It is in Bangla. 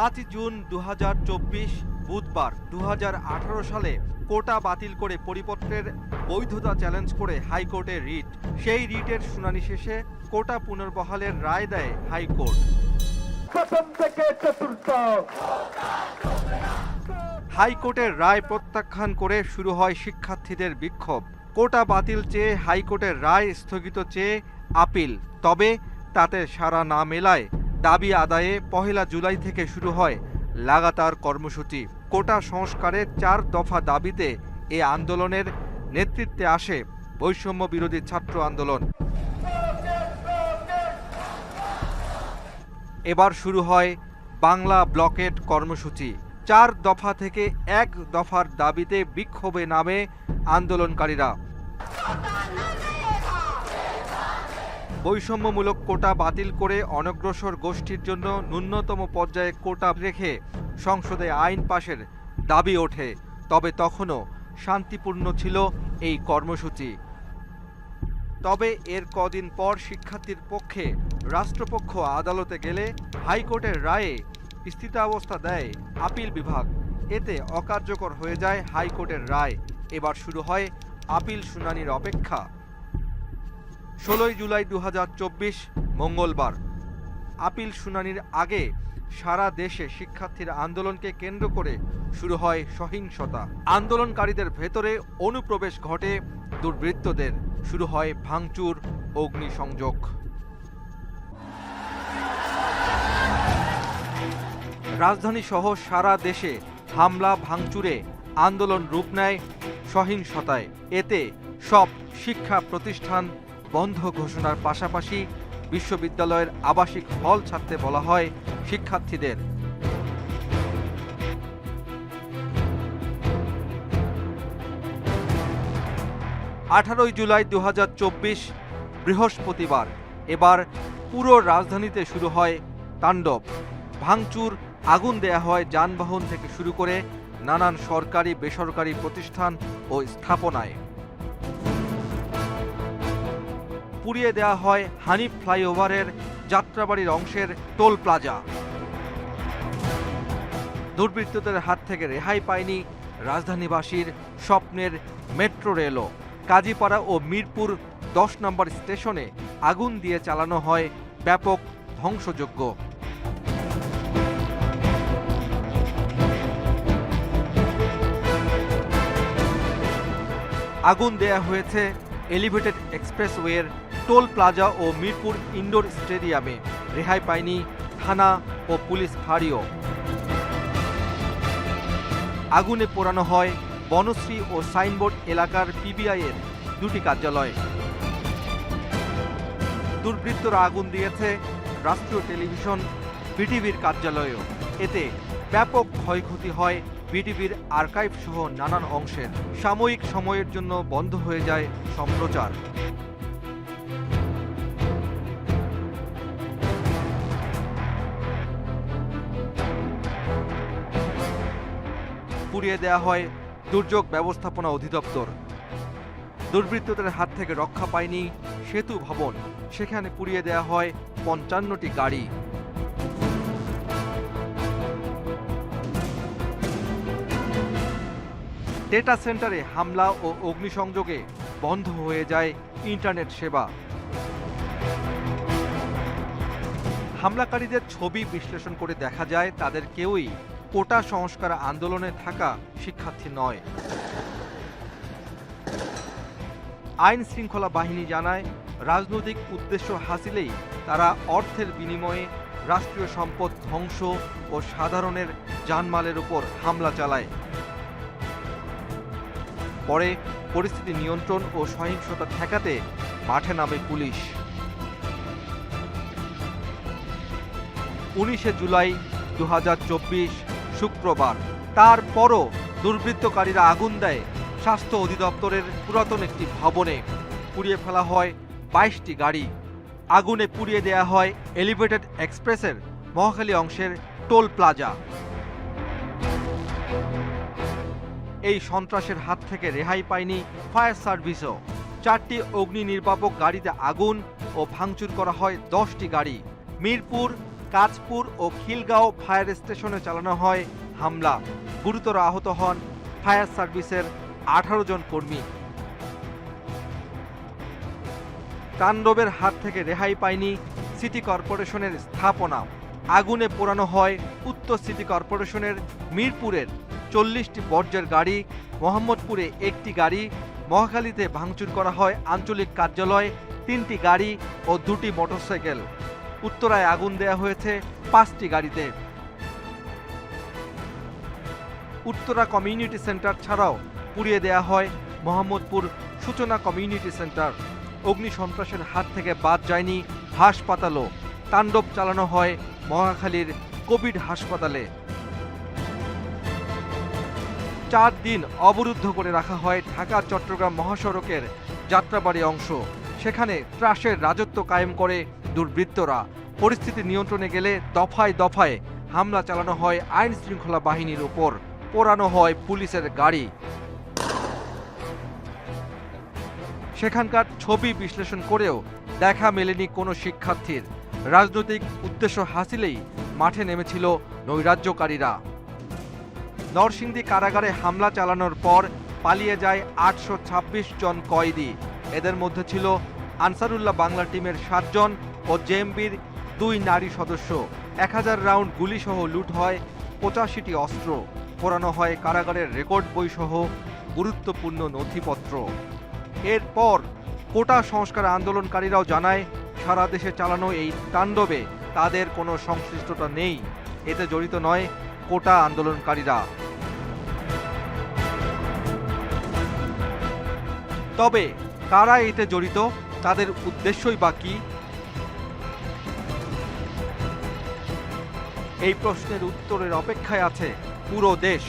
পাঁচ জুন দু হাজার চব্বিশ বুধবার দু হাজার আঠারো সালে কোটা বাতিল করে পরিপত্রের বৈধতা চ্যালেঞ্জ করে হাইকোর্টে রিট। সেই রিটের শুনানি শেষে কোটা পুনর্বহালের রায় দেয় হাইকোর্ট। হাইকোর্টের রায় প্রত্যাখ্যান করে শুরু হয় শিক্ষার্থীদের বিক্ষোভ। কোটা বাতিল চেয়ে হাইকোর্টের রায় স্থগিত চেয়ে আপিল। তবে তাতে সাড়া না মেলায় দাবি আদায়ে পহেলা জুলাই থেকে শুরু হয় লাগাতার কর্মসূচি। কোটা সংস্কারের চার দফা দাবিতে এ আন্দোলনের নেতৃত্বে আসে বৈষম্য বিরোধী ছাত্র আন্দোলন। এবার শুরু হয় বাংলা ব্লকেট কর্মসূচি। চার দফা থেকে এক দফার দাবিতে বিক্ষোভে নামে আন্দোলনকারীরা। বৈষম্যমূলক কোটা বাতিল করে অনগ্রসর গোষ্ঠীর জন্য ন্যূনতম পর্যায়ে কোটা রেখে সংসদে আইন পাশের দাবি ওঠে, তবে তখনও শান্তিপূর্ণ ছিল এই কর্মসূচি। তবে এর কদিন পর শিক্ষার্থীর পক্ষে রাষ্ট্রপক্ষ আদালতে গেলে হাইকোর্টের রায়ে স্থিতাবস্থা দেয় আপিল বিভাগ। এতে অকার্যকর হয়ে যায় হাইকোর্টের রায়। এবার শুরু হয় আপিল শুনানির অপেক্ষা। ষোলোই জুলাই দু হাজার চব্বিশ, মঙ্গলবার। আপিল শুনানির আগে সারা দেশে শিক্ষার্থীর আন্দোলনকে কেন্দ্র করে শুরু হয় সহিংসতা। আন্দোলনকারীদের ভেতরে অনুপ্রবেশ ঘটে দুর্বৃত্তদের। শুরু হয় ভাঙচুর, অগ্নিসংযোগ। রাজধানী সহ সারা দেশে হামলা, ভাঙচুরে, আন্দোলন রূপ নেয় সহিংসতায়। এতে সব শিক্ষা প্রতিষ্ঠান বন্ধ ঘোষণার পাশাপাশি বিশ্ববিদ্যালয়ের আবাসিক হল ছাড়তে বলা হয় শিক্ষার্থীদের। আঠারোই জুলাই দু হাজার চব্বিশ বৃহস্পতিবার, এবার পুরো রাজধানীতে শুরু হয় তাণ্ডব। ভাঙচুর, আগুন দেয়া হয় যানবাহন থেকে শুরু করে নানান সরকারি বেসরকারি প্রতিষ্ঠান ও স্থাপনায়। পুড়িয়ে দেয়া হয় হানিফ ফ্লাইওভারের যাত্রাবাড়ির অংশের টোল প্লাজা। দুর্বৃত্তদের হাত থেকে রেহাই পায়নি রাজধানীবাসীর স্বপ্নের মেট্রো রেলও। কাজীপাড়া ও মিরপুর দশ নম্বর স্টেশনে আগুন দিয়ে চালানো হয় ব্যাপক ধ্বংসযজ্ঞ। আগুন দেয়া হয়েছে এলিভেটেড এক্সপ্রেসওয়ের টোল প্লাজা ও মিরপুর ইনডোর স্টেডিয়ামে রেহাই পায়নি থানা ও পুলিশ ফাঁড়িও। আগুনে পোড়ানো হয় বনশ্রী ও সাইনবোর্ড এলাকার পিবিআই এর দুটি কার্যালয়। দুর্বৃত্তরা আগুন দিয়েছে রাষ্ট্রীয় টেলিভিশন বিটিভির কার্যালয়েও। এতে ব্যাপক ক্ষয়ক্ষতি হয় বিটিভির আর্কাইভ সহ নানান অংশের। সাময়িক সময়ের জন্য বন্ধ হয়ে যায় সম্প্রচার। পুড়িয়ে দেয়া হয় দুর্যোগ ব্যবস্থাপনা অধিদপ্তর। দুর্বৃত্তদের হাত থেকে রক্ষা পায়নি সেতু ভবন। সেখানে পুড়িয়ে দেয়া হয় পঞ্চান্নটি গাড়ি। ডেটা সেন্টারে হামলা ও অগ্নিসংযোগে বন্ধ হয়ে যায় ইন্টারনেট সেবা। হামলাকারীদের ছবি বিশ্লেষণ করে দেখা যায় তাদের কেউই কোটা সংস্কার আন্দোলনে থাকা শিক্ষার্থী নয়। আইন শৃঙ্খলা বাহিনী জানায়, রাজনৈতিক উদ্দেশ্য হাসিলেই তারা অর্থের বিনিময়ে রাষ্ট্রীয় সম্পদ ধ্বংস ও সাধারণের জানমালের উপর হামলা চালায়। পরে পরিস্থিতি নিয়ন্ত্রণ ও সহিংসতা ঠেকাতে মাঠে নামে পুলিশ। উনিশে জুলাই দু হাজার চব্বিশ শুক্রবার। তারপরও দুর্বৃত্তকারীরা আগুন দেয় স্বাস্থ্য অধিদপ্তরের পুরাতন একটি ভবনে। পুড়িয়ে ফেলা হয় বাইশটি গাড়ি। আগুনে পুড়িয়ে দেয়া হয় এলিভেটেড এক্সপ্রেসের মহাখালী অংশের টোল প্লাজা। এই সন্ত্রাসের হাত থেকে রেহাই পায়নি ফায়ার সার্ভিসও। চারটি অগ্নি নির্বাপক গাড়িতে আগুন ও ভাঙচুর করা হয় দশটি গাড়ি। মিরপুর কাজপুর ও খিলগাঁও ফায়ার স্টেশনে চালানো হয় হামলা। গুরুতর আহত হন ফায়ার সার্ভিসের আঠারো জন কর্মী। তাণ্ডবের হাত থেকে রেহাই পায়নি সিটি কর্পোরেশনের স্থাপনা। আগুনে পোড়ানো হয় উত্তর সিটি কর্পোরেশনের মিরপুরের চল্লিশটি বর্জ্যের গাড়ি, মোহাম্মদপুরে একটি গাড়ি, মহাখালীতে ভাঙচুর করা হয় আঞ্চলিক কার্যালয়, তিনটি গাড়ি ও দুটি মোটরসাইকেল। উত্তরায় আগুন দেয়া হয়েছে পাঁচটি গাড়িতে। উত্তরা কমিউনিটি সেন্টার ছাড়াও পুড়িয়ে দেয়া হয় মোহাম্মদপুর সূচনা কমিউনিটি সেন্টার। অগ্নি সন্ত্রাসের হাত থেকে বাদ যায়নি হাসপাতালও। তাণ্ডব চালানো হয় মহাখালীর কোভিড হাসপাতালে। চার দিন অবরুদ্ধ করে রাখা হয় ঢাকা, চট্টগ্রাম মহাসড়কের যাত্রাবাড়ি অংশ। সেখানে ত্রাসের রাজত্ব কায়েম করে দুর্বৃত্তরা। পরিস্থিতি নিয়ন্ত্রণে গেলে দফায় দফায় হামলা চালানো হয় আইন শৃঙ্খলা বাহিনীর উপর পোড়ানো হয় পুলিশের গাড়ি। সেখানকার ছবি বিশ্লেষণ করেও দেখা মেলেনি কোনো শিক্ষার্থীর। রাজনৈতিক উদ্দেশ্য হাসিলেই মাঠে নেমেছিল নৈরাজ্যকারীরা। নরসিংদী কারাগারে হামলা চালানোর পর পালিয়ে যায় আটশো ছাব্বিশ জন কয়েদি। এদের মধ্যে ছিল আনসারুল্লাহ বাংলা টিমের সাতজন ও জেএমবির দুই নারী সদস্য। এক হাজার রাউন্ড গুলিসহ লুট হয় পঁচাশিটি অস্ত্র। পোড়ানো হয় কারাগারের রেকর্ড বইসহ গুরুত্বপূর্ণ নথিপত্র। এরপর কোটা সংস্কার আন্দোলনকারীরাও জানায়, সারা দেশে চালানো এই তাণ্ডবে তাদের কোনো সংশ্লিষ্টতা নেই। এতে জড়িত নয় কোটা আন্দোলনকারীরা। তবে কারা এতে জড়িত? তাদের উদ্দেশ্যই বা এই প্রশ্নের উত্তরের অপেক্ষায় আছে পুরো দেশ।